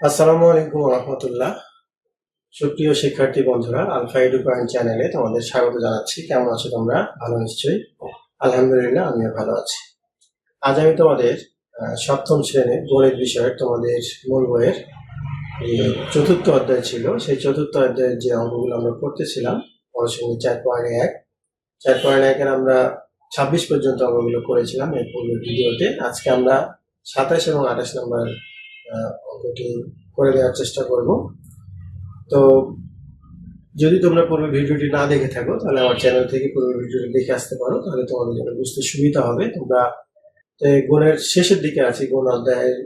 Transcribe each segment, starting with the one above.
আসসালামু আলাইকুম রহমতুল্লাহ। সুপ্রিয় শিক্ষার্থী বন্ধুরা আলফা এডু পয়েন্ট চ্যানেলে তোমাদের স্বাগত জানাচ্ছি। কেমন আছো তোমরা? ভালো নিশ্চয়ই। আলহামদুলিল্লাহ, আমিও ভালো আছি। আজ আমি তোমাদের সপ্তম শ্রেণির গণিত বিষয়ের তোমাদের মূল বইয়ের চতুর্থ অধ্যায় ছিল। সেই চতুর্থ অধ্যায়ের যে অঙ্কগুলো আমরা করতেছিলাম অনুশীলনী চার পয়েন্ট এক। চার পয়েন্ট একের আমরা ছাব্বিশ পর্যন্ত অঙ্কগুলো করেছিলাম এর পূর্বের ভিডিওতে। আজকে আমরা সাতাশ এবং আঠাশ নম্বর অঙ্কটি করে দেওয়ার চেষ্টা করব। তো যদি তোমরা পূর্বে ভিডিওটি না দেখে থাকো, তাহলে আমার চ্যানেল থেকে পূর্বে ভিডিওটি দেখে আসতে পারো, তাহলে তোমাদের জন্য বুঝতে সুবিধা হবে। তোমরা গুণের শেষের দিকে আছি, গুণ অধ্যায়ের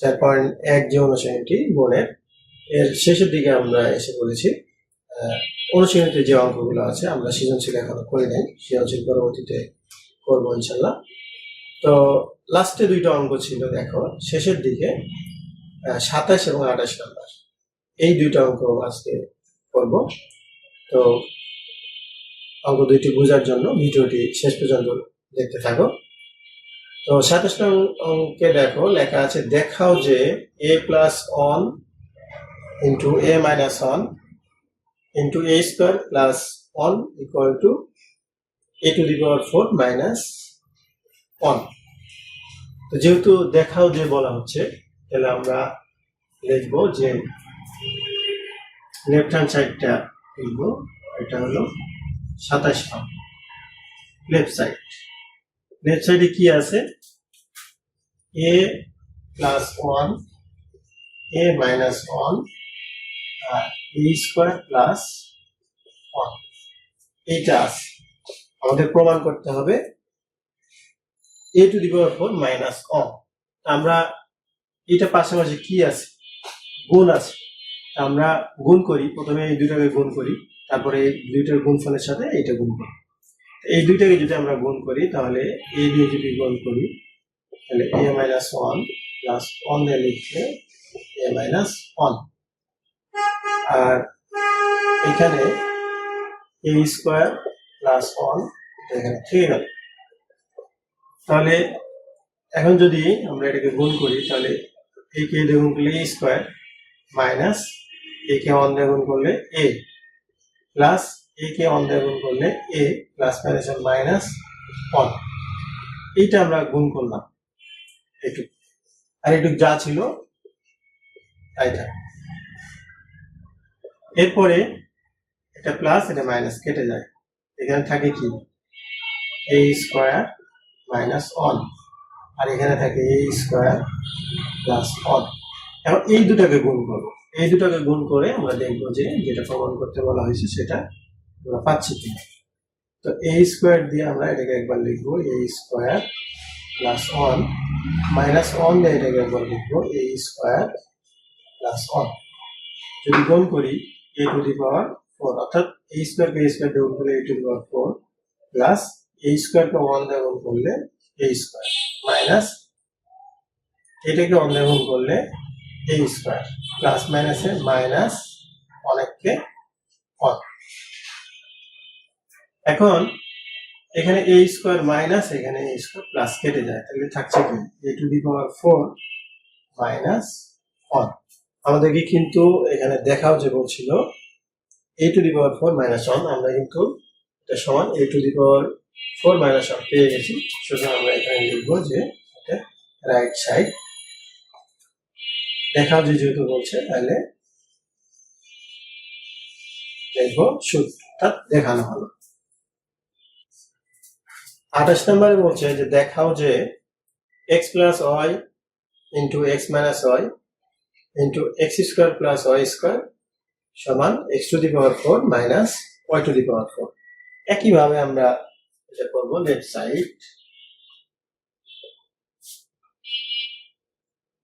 চার পয়েন্ট এক যে অনুশীলনটি, গুণের, এর শেষের দিকে আমরা এসে পড়েছি। অনুশীলনীতে যে অঙ্কগুলো আছে, আমরা সৃজনশীল এখনও করে নেই, সৃজনশীল পরবর্তীতে করব ইনশাল্লাহ। তো লাস্টে দুইটা অঙ্ক ছিল, দেখো। শেষের দিকে সাতাশ এবং আঠাশ নাম্বার। এই দুইটা অঙ্ক আজকে করব। তো অঙ্ক দুইটি বোঝার জন্য ভিডিওটি শেষ পর্যন্ত দেখতে থাকো। তো সাতাশ নং অঙ্কে দেখো, লেখা আছে, দেখাও যে A plus one into A minus one into A square plus one equal to A to the power four minus one তো যেহেতু দেখাও যে বলা হচ্ছে, তাহলে আমরা লিখব যে লেফট হ্যান্ড সাইডটা লিখব, এটা হলো সাতাশ নং লেফট সাইড। লেফট সাইডে কি আছে? A plus one A minus one R A square plus one এইটা আছে। আমাদের প্রমাণ করতে হবে A to the power four minus one আমরা এটা পাশাপাশি কি আছে? গুণ আছে। আমরা গুণ করি। প্রথমে এই দুইটাকে গুণ করি। তারপরে এই দুইটার গুণফলের সাথে এইটা গুণ করি। এই দুইটাকে যদি আমরা গুণ করি, তাহলে এ দিয়ে যদি গুণ করি, তাহলে A minus one plus one দিয়ে লিখলে এ মাইনাস ওয়ান আর এখানে এ স্কোয়ার প্লাস ওয়ান এটা এখানে থেকে গেল তাহলে এখন যদি আমরা এটাকে গুণ করি, তাহলে এ কে গুণ করলে এ স্কোয়ার মাইনাস এ কে দিয়ে গুণ করলে এ প্লাস এ কে দিয়ে গুণ করলে A plus minus minus one এইটা আমরা গুণ করলাম। একটু, আর একটু যা ছিল, তাই এরপরে এটা প্লাস এটা মাইনাস কেটে যায়। এখানে থাকে কি? এ স্কোয়ার মাইনাস ওয়ান আর এখানে থাকে এ স্কোয়ার প্লাস ওয়ান এখন এই দুটাকে গুণ করব। এই দুটাকে গুণ করে আমরা দেখব যে যেটা প্রমাণ করতে বলা হয়েছে সেটা আমরা পাচ্ছি কিনা। তো এ স্কোয়ার দিয়ে আমরা এটাকে একবার লিখব A square plus one minus one দিয়ে এটাকে একবার লিখব এ স্কোয়ার প্লাস ওয়ান যদি গুণ করি এ টু দি পাওয়ার ফোর অর্থাৎ এ স্কোয়ারকে এ স্কোয়ার গুণ করলে A to the power four plus A স্কোয়ারকে ওয়ান দিয়ে করলে এ স্কোয়ার মাইনাস এটাকে ওয়ান দিয়ে করলে এ স্কোয়ার প্লাস মাইনাসে মাইনাস অনেককে ওয়ান এখন এখানে এ স্কোয়ার মাইনাস এখানে এ স্কোয়ার প্লাস কেটে যায়, তাহলে থাকছে কি? A to the power four minus one আমাদেরকে কিন্তু এখানে দেখাও যে বলছিল A to the power four minus one আমরা কিন্তু এটা সমান A to the power four minus one পেয়ে গেছি সুতরাং আমরা এখানে লিখব যে এটা রাইট সাইড দেখাও যে যেহেতু বলছে তাহলে লিখব শুদ্ধ অর্থাৎ দেখানো হলো আঠাশ নম্বরে বলছে যে দেখাও যে X plus Y into X minus Y into X square plus Y square সমান X to the power four minus Y to the power four একইভাবে আমরা এটা করব left side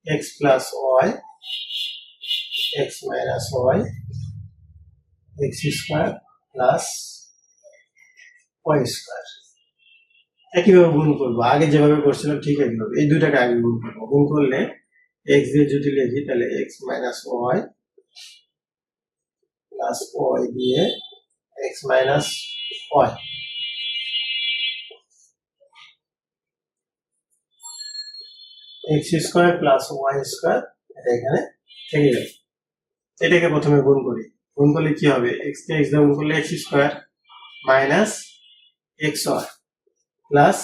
X plus Y X minus Y X square plus Y square একইভাবে গুণ করব। আগে যেভাবে করছিলাম ঠিক একইভাবে। এই দুটাকে আগে গুণ করব। গুণ করলে এক্স দিয়ে যদি লিখি, তাহলে x minus y plus y দিয়ে x minus y x square plus y square এটা এখানে থেকে গেল এটাকে প্রথমে গুণ করি। গুণ করলে কি হবে? এক্স কে এক্স গুণ করলে x square minus x y plus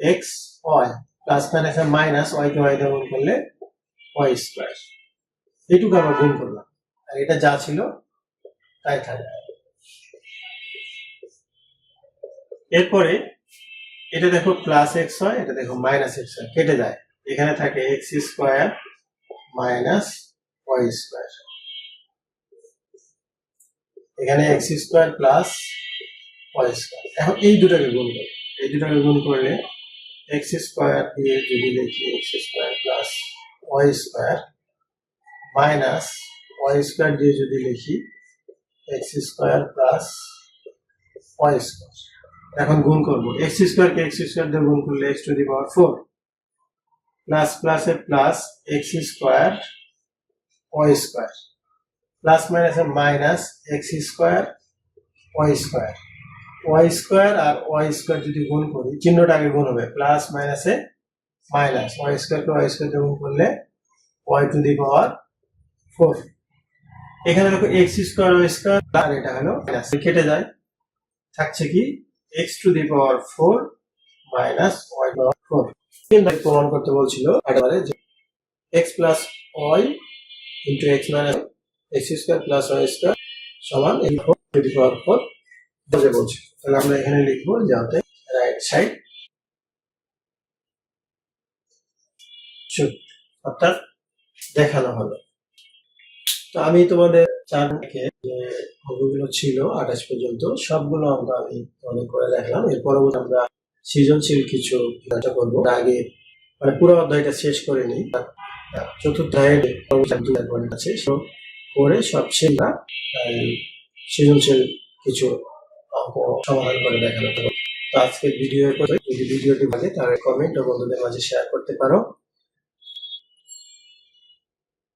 x y plus minus minus y কে ওয়াই দিয়ে গুণ করলে ওয়াই স্কোয়ার এইটুকু আমরা গুণ করলাম। আর এটা যা ছিল, তাই থাকবে। এরপরে এটা দেখো প্লাস এক্স হয় এটা দেখো মাইনাস এক্স হয় কেটে যায়। এখানে থাকে x square minus y square. এখানে x square plus y square. এখন এই দুটাকে গুণ করি। এই দুটাকে গুণ করলে এক্স স্কোয়ার দিয়ে যদি লিখি x square plus y square minus y square দিয়ে যদি লিখি x square plus y square. এখন গুণ করব। এক্স স্কোয়ার কে এক্স স্কোয়ার দিয়ে গুণ করলে x to the power four plus প্লাসে plus x square, y square. Plus মাইনাসে minus x square, y square. Y square আর ওয়াই স্কোয়ার যদি গুণ করি, চিহ্নটা আগে গুণ হবে। প্লাস মাইনাসে মাইনাস, ওয়াই স্কোয়ারকে ওয়াই স্কোয়ার দিয়ে গুণ করলে y to the power four. এখানে দেখো এক্স স্কোয়ার, ওয়াই স্কোয়ার, আর এটা হলো কেটে যায়। থাকছে কি? X to the power four minus y power four প্রমাণ করতে বলছিল একেবারে যে x plus y into x minus x square plus y square সমান এই ফোর ফোর বোঝে বলছি। তাহলে আমরা এখানে লিখব যাতে রাইট সাইড অর্থাৎ দেখানো হলো। তো আমি তোমাদের চার যে অঙ্কগুলো ছিল আঠাশ পর্যন্ত, সবগুলো অঙ্ক আমি করে দেখলাম। এর পরবর্তী আমরা সৃজনশীল কিছু চেষ্টা করব। আগে মানে পুরো অধ্যায়টা শেষ করে নিই। চতুর্থ অধ্যায়ের আছে। করে এই, সৃজনশীল কিছু সমাধান করে দেখানো তো আজকের ভিডিও যদি ভিডিওটি ভালো তাহলে কমেন্ট ও বন্ধুদের মাঝে শেয়ার করতে পারো।